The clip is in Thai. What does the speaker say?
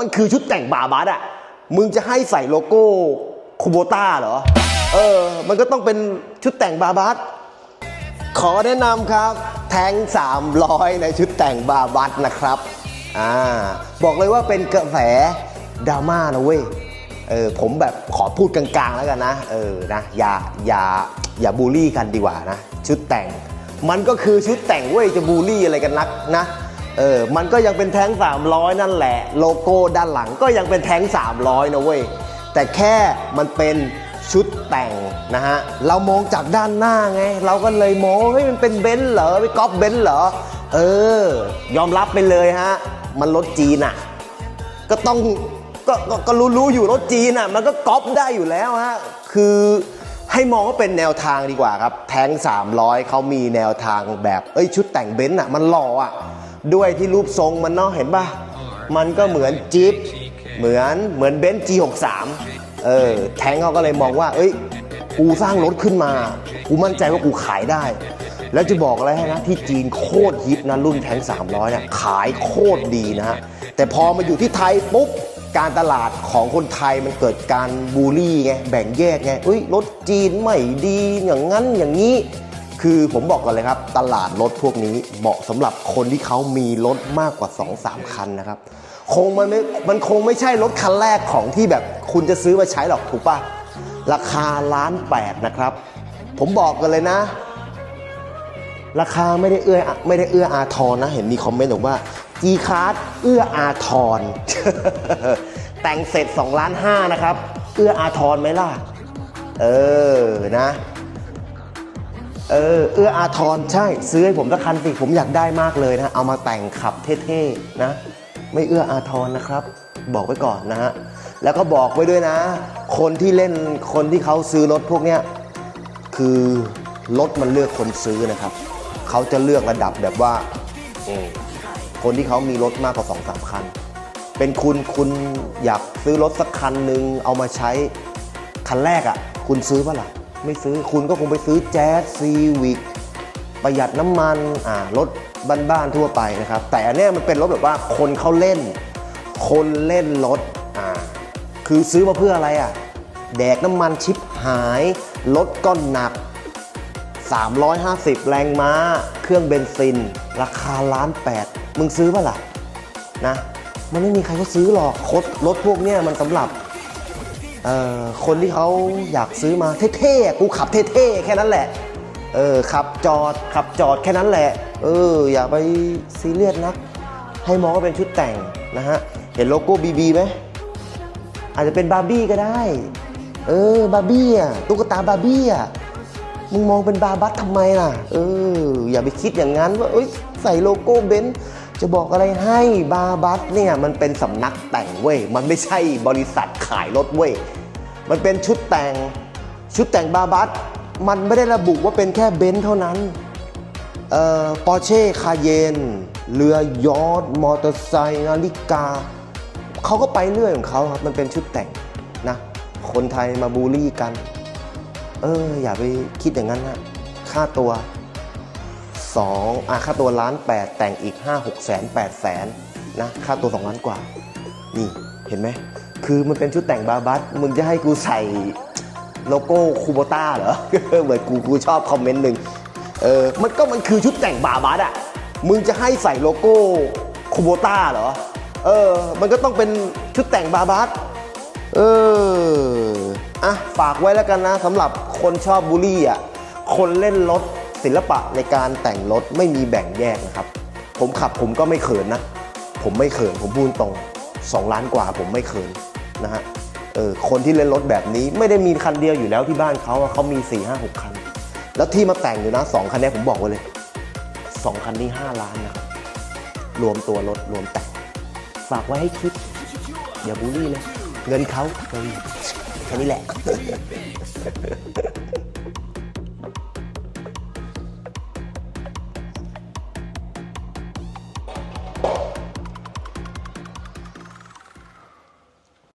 มันคือชุดแต่งบาบัสอะมึงจะให้ใส่โลโก้คูโบต้าเหรอ เออ มันก็ต้องเป็นชุดแต่งบาบัสขอแนะนำครับ แทง 300 ในชุดแต่งบาบัสนะครับ อ่า บอกเลยว่าเป็นกระแสดราม่านะเว้ย เออ ผมแบบขอพูดกลางๆแล้วกันนะ เออ นะ อย่า อย่า อย่าบูลลี่กันดีกว่านะ ชุดแต่ง มันก็คือชุดแต่งเว้ย จะบูลลี่อะไรกันนักนะ เออ มันก็ยังเป็นแท้ง 300 นั่นแหละ โลโก้ด้านหลังก็ยังเป็นแท้ง 300 นะเว้ย แต่แค่มันเป็นชุดแต่งนะฮะ เรามองจากด้านหน้าไง เราก็เลยมองเฮ้ยมันเป็นเบนซ์เหรอไปก๊อปเบนซ์เหรอ เออ ยอมรับไปเลยฮะ มันรถจีนอะก็ต้องก็ก็ก็รู้รู้อยู่รถจีนอะมันก็ก๊อปได้อยู่แล้วฮะ คือให้มองว่าเป็นแนวทางดีกว่าครับ แท้ง 300เขามีแนวทางแบบ เอ้ยชุดแต่งเบนซ์อะมันหล่ออะ ด้วยที่รูปทรงมันเนาะเห็นป่ะ มันก็เหมือนจี๊ปเหมือนเหมือนเบนซ์ G63 เออแทงเขาก็เลยมองว่า เอ้ย กูสร้างรถขึ้นมา กูมั่นใจว่ากูขายได้ แล้วจะบอกอะไรให้นะ ที่จีนโคตรฮิตนะรุ่นแทง300เนี่ยขายโคตรดีนะฮะ แต่พอมาอยู่ที่ไทยปุ๊บการตลาดของคนไทยมันเกิดการบูลลี่ไง แบ่งแยกไงเอ้ยรถจีนไม่ดีอย่างนั้นอย่างนี้ คือผมบอกก่อนเลยครับ ตลาดรถพวกนี้เหมาะสำหรับคนที่เขามีรถมากกว่า 2-3 คันนะครับ คงมันไม่มันคงไม่ใช่รถคันแรกของที่แบบคุณจะซื้อมาใช้หรอกถูกปะราคาล้านแปดนะครับ ผมบอกกันเลยนะ ราคาไม่ได้เอื้อไม่ได้เอื้ออาทรนะ เห็นมีคอมเมนต์บอกว่า G Card เอื้ออาทรแต่งเสร็จ2ล้าน5นะครับ เอื้ออาทรไหมล่ะ เออนะ เออเอื้ออาทรใช่ ซื้อให้ผมสักคันสิผมอยากได้มากเลยนะ เอามาแต่งขับเท่ๆนะ ไม่เอื้ออาทรนะครับ บอกไว้ก่อนนะฮะแล้วก็บอกไว้ด้วยนะ คนที่เล่นคนที่เขาซื้อรถพวกเนี้ยคือรถมันเลือกคนซื้อนะครับ เขาจะเลือกระดับแบบว่าอืมคนที่เขามีรถมากกว่าสองสามคัน เป็นคุณคุณอยากซื้อรถสักคันหนึ่งเอามาใช้คันแรกอะ่ะ คุณซื้อปะล่ะ ไม่ซื้อคุณก็คงไปซื้อแจ๊สซีวิกประหยัดน้ำมันอ่ารถบ้านๆทั่วไปนะครับ แต่อันนี้มันเป็นรถแบบว่าคนเขาเล่น คนเล่นรถอ่าคือซื้อมาเพื่ออะไรอะ แดกน้ำมันชิปหายรถก็หนัก 350 แรงม้า เครื่องเบนซิน ราคาล้านแปดมึงซื้อปะล่ะนะ มันไม่มีใครเขาซื้อหรอกรถรถพวกเนี้ยมันสำหรับ คนที่เขาอยากซื้อมาเท่ๆ กูขับเท่ๆ แค่นั้นแหละ เออขับจอดขับจอดแค่นั้นแหละ เออ อย่าไปซีเรียสนัก ให้มองว่าเป็นชุดแต่งนะฮะ เห็นโลโก้บีบีไหม อาจจะเป็นบาร์บี้ก็ได้ เออบาร์บี้อะตุ๊กตาบาร์บี้อะมึงมองเป็นบาบัสทำไมล่ะ เออ อย่าไปคิดอย่างนั้นว่าเอ้ยใส่โลโก้เบนซ์ จะบอกอะไรให้บาบัสเนี่ยมันเป็นสำนักแต่งเว้ย มันไม่ใช่บริษัทขายรถเว้ย มันเป็นชุดแต่งชุดแต่งบาบัสมันไม่ได้ระบุว่าเป็นแค่เบนซ์เท่านั้นเอ่อปอร์เช่คาเยนเรือยอทมอเตอร์ไซค์นาฬิกาเขาก็ไปเรื่อยของเขาครับ มันเป็นชุดแต่งนะ คนไทยมาบูลลี่กัน เอออย่าไปคิดอย่างนั้นนะค่าตัว สองอะค่าตัวล้านแปดแต่งอีก 5 6แสน8แสนนะค่าตัว 2 ล้านกว่า นี่เห็นไหม คือมันเป็นชุดแต่งบาบัสมึงจะให้กูใส่โลโก้คูโบต้าเหรอเหมือนกูกูชอบคอมเมนต์หนึ่งเออมันก็มันคือชุดแต่งบาบัสอะมึงจะให้ใส่โลโก้คูโบต้าเหรอเออ มันก็ต้องเป็นชุดแต่งบาบัสเอออะฝากไว้แล้วกันนะสำหรับคนชอบบูลลี่อะคนเล่นรถ ศิลปะในการแต่งรถไม่มีแบ่งแยกนะครับ ผมขับผมก็ไม่เขินนะ ผมไม่เขินผมพูดตรง 2 ล้านกว่าผมไม่เขินนะฮะเออคนที่เล่นรถแบบนี้ไม่ได้มีคันเดียวอยู่แล้วที่บ้านเขาเขามี 4 5 6 คัน แล้วที่มาแต่งอยู่นะ 2 คันนี้ผมบอกไว้เลย 2 คันนี้ 5 ล้านนะครับ รวมตัวรถรวมแต่ง ฝากไว้ให้คิดอย่าบูลลี่เลย เงินเขาเฮ้ยแค่นี้แหละ